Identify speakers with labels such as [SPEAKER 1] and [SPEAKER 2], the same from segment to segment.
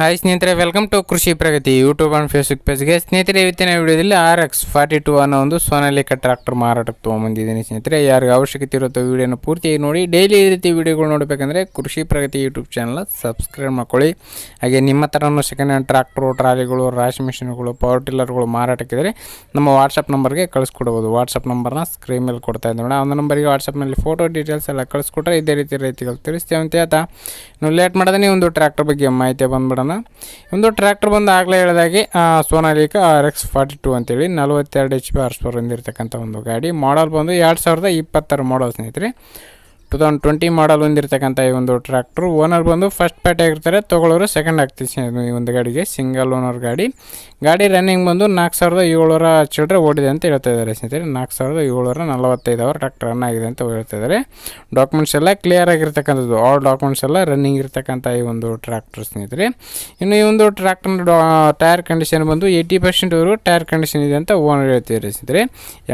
[SPEAKER 1] Hi ಸ್ನೇಹಿತರೆ welcome to Krishi Pragati YouTube and Facebook ಪೇಜ್ಗೆ ಸ್ನೇಹಿತರೆ, ಇವತ್ತಿನ ವಿಡಿಯೋದಲ್ಲಿ ಆರ್ ಎಕ್ಸ್ ಫಾರ್ಟಿ ಟು ಅನ್ನೋ ಒಂದು ಸೋನಾಲಿಕ ಟ್ರಾಕ್ಟರ್ ಮಾರಾಟಕ್ಕೆ ತೊಗೊಂಬಂದಿದ್ದೀನಿ ಸ್ನೇಹಿತರೆ. ಯಾರಿಗೆ ಅವಶ್ಯಕತೆ ಇರುತ್ತೋ ವಿಡಿಯೋನ ಪೂರ್ತಿಯಾಗಿ ನೋಡಿ. ಡೈಲಿ ಈ ರೀತಿ ವಿಡಿಯೋಗಳು ನೋಡಬೇಕಂದ್ರೆ ಕೃಷಿ ಪ್ರಗತಿ ಯೂಟ್ಯೂಬ್ ಚಾನಲ್ ಸಬ್ಸ್ಕ್ರೈಬ್ ಮಾಡ್ಕೊಳ್ಳಿ. ಹಾಗೆ ನಿಮ್ಮ ಥರನೂ ಸೆಕೆಂಡ್ ಹ್ಯಾಂಡ್ ಟ್ರ್ಯಾಕ್ಟ್ರು ಟ್ರಾಲಿಗಳು, ರಾಶಿ ಮಿಷಿನ್ಗಳು ಪವರ್ ಟಿಲ್ಲರ್ಗಳು ಮಾರಾಟಕ್ಕಿದ್ರೆ ನಮ್ಮ ವಾಟ್ಸಪ್ ನಂಬರ್ಗೆ ಕಳಿಸ್ಕೊಡ್ಬೋದು. ವಾಟ್ಸಪ್ ನಂಬರ್ನ ಸ್ಕ್ರೀನ್ ಮೇಲೆ ಕೊಡ್ತಾ ಇದ್ದೀವಿ ಆ ಒಂದು ನಂಬರಿಗೆ ವಾಟ್ಸಪ್ನಲ್ಲಿ ಫೋಟೋ ಡೀಟೇಲ್ಸ್ ಎಲ್ಲ ಕಳಿಸ್ಕೊಟ್ರೆ ಇದೇ ರೀತಿ ರೀತಿಗಳು ತಿಳಿಸ್ತೇವೆ ಅಂತ ಹೇಳ್ತಾ ನೀವು ಲೇಟ್ ಮಾಡಿದ್ರೆ ಒಂದು ಟ್ರ್ಯಾಕ್ಟರ್ ಬಗ್ಗೆ ಮಾಹಿತಿ ಬಂದ್ಬಿಡೋಣ. ಒಂದು ಟ್ರ್ಯಾಕ್ಟರ್ ಬಂದು ಆಗಲೇ ಹೇಳಿದಾಗೆ Sonalika R X forty two ಅಂತೇಳಿ, ನಲವತ್ತೆರಡು ಎಚ್ ಪಿ ಆರ್ ಸ್ಪೋರ್ ಹೊಂದಿರತಕ್ಕಂಥ ಒಂದು ಗಾಡಿ. ಮಾಡಲ್ ಬಂದು ಎರಡು ಸಾವಿರದ ಇಪ್ಪತ್ತಾರು ಮಾಡಲ್ ಸ್ನೇಹಿತರೆ. ಟು ತೌಸಂಡ್ ಟ್ವೆಂಟಿ ಮಾಡಲ್ ಹೊಂದಿರತಕ್ಕಂಥ ಈ ಒಂದು ಟ್ರ್ಯಾಕ್ಟ್ರು ಓನರ್ ಬಂದು ಫಸ್ಟ್ ಪ್ಯಾಟಿ ಆಗಿರ್ತಾರೆ ತೊಗೊಳೋರು ಸೆಕೆಂಡ್ ಆಗ್ತೀವಿ ಈ ಒಂದು ಗಾಡಿಗೆ ಸಿಂಗಲ್ ಓನರ್ ಗಾಡಿ. ಗಾಡಿ ರನ್ನಿಂಗ್ ಬಂದು ನಾಲ್ಕು ಸಾವಿರದ ಏಳ್ನೂರ ಚಿಲ್ಲರೆ ಓಡಿದೆ ಅಂತ ಹೇಳ್ತಾ ಇದ್ದಾರೆ ಸ್ನೇಹಿತರೆ. ನಾಲ್ಕು ಸಾವಿರದ ಏಳ್ನೂರ ನಲವತ್ತೈದು ಅವರ್ ಟ್ರ್ಯಾಕ್ಟರ್ ರನ್ ಆಗಿದೆ ಅಂತ ಹೇಳ್ತಾ ಇದ್ದಾರೆ. ಡಾಕ್ಯುಮೆಂಟ್ಸ್ ಎಲ್ಲ ಕ್ಲಿಯರ್ ಆಗಿರ್ತಕ್ಕಂಥದ್ದು. ಆಲ್ ಡಾಕ್ಯುಮೆಂಟ್ಸ್ ಎಲ್ಲ ರನ್ನಿಂಗ್ ಇರ್ತಕ್ಕಂಥ ಈ ಒಂದು ಟ್ರ್ಯಾಕ್ಟರ್ ಸ್ನೇಹಿತರೆ. ಇನ್ನು ಈ ಒಂದು ಟ್ರ್ಯಾಕ್ಟರ್ ಟೈರ್ ಕಂಡೀಷನ್ ಬಂದು ಏಯ್ಟಿ ಪರ್ಸೆಂಟ್ವರೆಗೂ ಟೈರ್ ಕಂಡೀಷನ್ ಇದೆ ಅಂತ ಓನರ್ ಹೇಳ್ತಿದ್ದಾರೆ ಸ್ನೇಹಿತರೆ.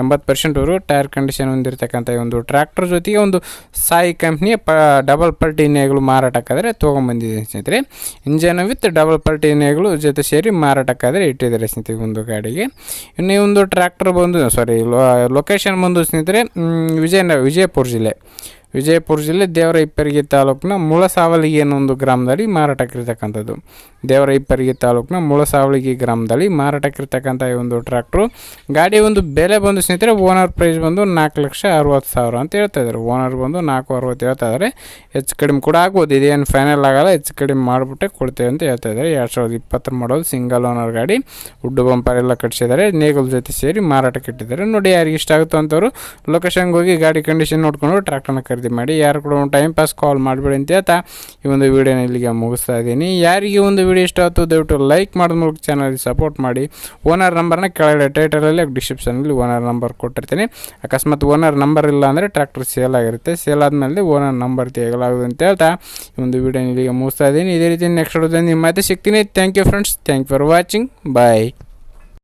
[SPEAKER 1] ಎಂಬತ್ತು ಪರ್ಸೆಂಟ್ವರೆಗೂ ಟೈರ್ ಕಂಡೀಷನ್ ಹೊಂದಿರತಕ್ಕಂಥ ಈ ಒಂದು ಟ್ರ್ಯಾಕ್ಟರ್ ಜೊತೆಗೆ ಒಂದು ಸಾಯಿ ಕಂಪ್ನಿ ಪ ಡಬಲ್ ಪರ್ಟಿ ನೇಗಳು ಮಾರಾಟಕ್ಕಾದರೆ ತೊಗೊಂಬಂದಿದ್ದೀನಿ ಸ್ನೇಹಿತರೆ. ಇಂಜನ್ ವಿತ್ ಡಬಲ್ ಪರ್ಟಿ ಜೊತೆ ಸೇರಿ ಮಾರಾಟಕ್ಕಾದರೆ ಇಟ್ಟಿದ್ದಾರೆ ಸ್ನೇಹಿತರೆ ಒಂದು ಗಾಡಿಗೆ. ಇನ್ನು ಒಂದು ಟ್ರ್ಯಾಕ್ಟರ್ ಬಂದು ಸಾರಿ ಲೊಕೇಶನ್ ಬಂದು ಸ್ನೇಹಿತರೆ ವಿಜಯನ, ವಿಜಯಪುರ ಜಿಲ್ಲೆ. ವಿಜಯಪುರ ಜಿಲ್ಲೆ ದೇವರ ಇಪ್ಪರಿಗೆ ತಾಲೂಕಿನ ಮುಳಸಾವಲಿಗೆ ಒಂದು ಗ್ರಾಮದಲ್ಲಿ ಮಾರಾಟಕ್ಕಿರ್ತಕ್ಕಂಥದ್ದು ದೇವರ ಇಪ್ಪರಿಗೆ ತಾಲೂಕಿನ ಮುಳಸಾವಳಿಗೆ ಗ್ರಾಮದಲ್ಲಿ ಮಾರಾಟಕ್ಕಿರ್ತಕ್ಕಂಥ ಈ ಒಂದು ಟ್ರ್ಯಾಕ್ಟ್ರು. ಗಾಡಿ ಒಂದು ಬೆಲೆ ಬಂದು ಸ್ನೇಹಿತರೆ, ಓನರ್ ಪ್ರೈಸ್ ಬಂದು ನಾಲ್ಕು ಲಕ್ಷ ಅರವತ್ತು ಸಾವಿರ ಅಂತ ಹೇಳ್ತಾ ಇದ್ದಾರೆ. ಓನರ್ ಬಂದು ನಾಲ್ಕು ಅರವತ್ತು ಹೇಳ್ತಾ ಇದ್ದಾರೆ. ಹೆಚ್ಚು ಕಡಿಮೆ ಕೂಡ ಆಗ್ಬೋದು. ಇದೇನು ಫೈನಲ್ ಆಗಲ್ಲ. ಹೆಚ್ಚು ಕಡಿಮೆ ಮಾಡಿಬಿಟ್ಟೆ ಕೊಡ್ತೇವೆ ಅಂತ ಹೇಳ್ತಾ ಇದ್ದಾರೆ. ಎರಡು ಸಾವಿರದ ಇಪ್ಪತ್ತರ ಮಾಡೋದು ಸಿಂಗಲ್ ಓನರ್ ಗಾಡಿ. ಉಡ್ಡು ಬಂಪರ್ ಎಲ್ಲ ಕಟ್ಸಿದ್ದಾರೆ. ನೇಗಲ್ ಜೊತೆ ಸೇರಿ ಮಾರಾಟಕ್ಕೆ ಇಟ್ಟಿದ್ದಾರೆ ನೋಡಿ ಯಾರಿಗೆ ಇಷ್ಟ ಆಗುತ್ತೋ ಅಂತವರು ಲೊಕೇಶನ್ಗೆ ಹೋಗಿ ಗಾಡಿ ಕಂಡೀಷನ್ ನೋಡ್ಕೊಂಡು ಟ್ರ್ಯಾಕ್ಟರ್ನ ಖರೀದಿ ಮಾಡಿ, ಯಾರು ಕೂಡ ಒಂದು ಟೈಮ್ ಪಾಸ್ ಕಾಲ್ ಮಾಡಿಬಿಡಿ ಅಂತ ಹೇಳ್ತಾ ಈ ಒಂದು ವಿಡಿಯೋನ ಇಲ್ಲಿಗೆ ಮುಗಿಸ್ತಾ ಇದ್ದೀನಿ. ಯಾರಿಗೆ ಒಂದು ವಿಡಿಯೋ ಇಷ್ಟ ಆಯ್ತು, ದಯವಿಟ್ಟು ಲೈಕ್ ಮಾಡಿದ ಮೂಲಕ ಚಾನಲ್ಗೆ ಸಪೋರ್ಟ್ ಮಾಡಿ. ಓನರ್ ನಂಬರ್ನ ಕೆಳಗಡೆ ಟೈಟಲಲ್ಲಿ ಡಿಸ್ಕ್ರಿಪ್ಷನಲ್ಲಿ ಓನರ್ ನಂಬರ್ ಕೊಟ್ಟಿರ್ತೀನಿ. ಅಕಸ್ಮಾತ್ ಓನರ್ ನಂಬರ್ ಇಲ್ಲ ಅಂದರೆ ಟ್ರ್ಯಾಕ್ಟರ್ ಸೇಲ್ ಆಗಿರುತ್ತೆ. ಸೇಲ್ ಆದಮೇಲೆ ಓನರ್ ನಂಬರ್ ತೆಗಲಾಗುದು ಅಂತ ಹೇಳ್ತಾ ಈ ಒಂದು ವಿಡಿಯೋನ ಇಲ್ಲಿಗೆ ಮುಗಿಸ್ತಾ ಇದ್ದೀನಿ. ಇದೇ ರೀತಿ ನೆಕ್ಸ್ಟ್ ವಿಡಿಯೋದಲ್ಲಿ ನಿಮ್ಮ ಮತ್ತೆ ಸಿಗ್ತೀನಿ. Thank you friends thank for watching bye